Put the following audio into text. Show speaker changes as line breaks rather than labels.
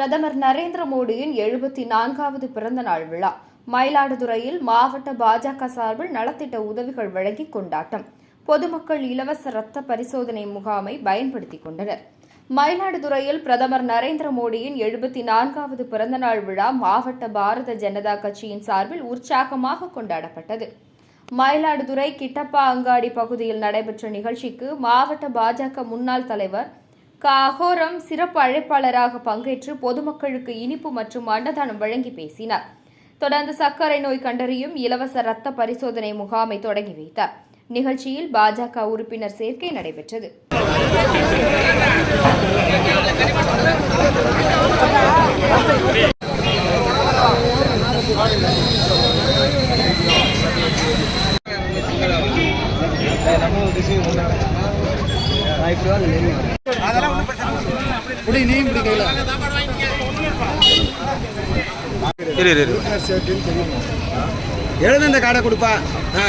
பிரதமர் நரேந்திர மோடியின் எழுபத்தி நான்காவது பிறந்த நாள் விழா. மயிலாடுதுறையில் மாவட்ட பாஜக சார்பில் நலத்திட்ட உதவிகள் வழங்கி கொண்டாட்டம். பொதுமக்கள் இலவச ரத்த பரிசோதனை முகாமை பயன்படுத்திக் கொண்டனர். மயிலாடுதுறையில் பிரதமர் நரேந்திர மோடியின் எழுபத்தி நான்காவது பிறந்தநாள் விழா மாவட்ட பாரத ஜனதா கட்சியின் சார்பில் உற்சாகமாக கொண்டாடப்பட்டது. மயிலாடுதுறை கிட்டப்பா அங்காடி பகுதியில் நடைபெற்ற நிகழ்ச்சிக்கு மாவட்ட பாஜக முன்னாள் தலைவர் க அகோரம் சிறப்பு அழைப்பாளராக பங்கேற்று பொதுமக்களுக்கு இனிப்பு மற்றும் அன்னதானம் வழங்கி பேசினார். தொடர்ந்து சர்க்கரை நோய் கண்டறியும் இலவச ரத்த பரிசோதனை முகாமை தொடங்கி வைத்தார். நிகழ்ச்சியில் பாஜக உறுப்பினர் சேர்க்கை நடைபெற்றது.
குடி நீயும் குடி கையில்
இரு இரு
எழுத இந்த காடை கொடுப்பா. ஆ.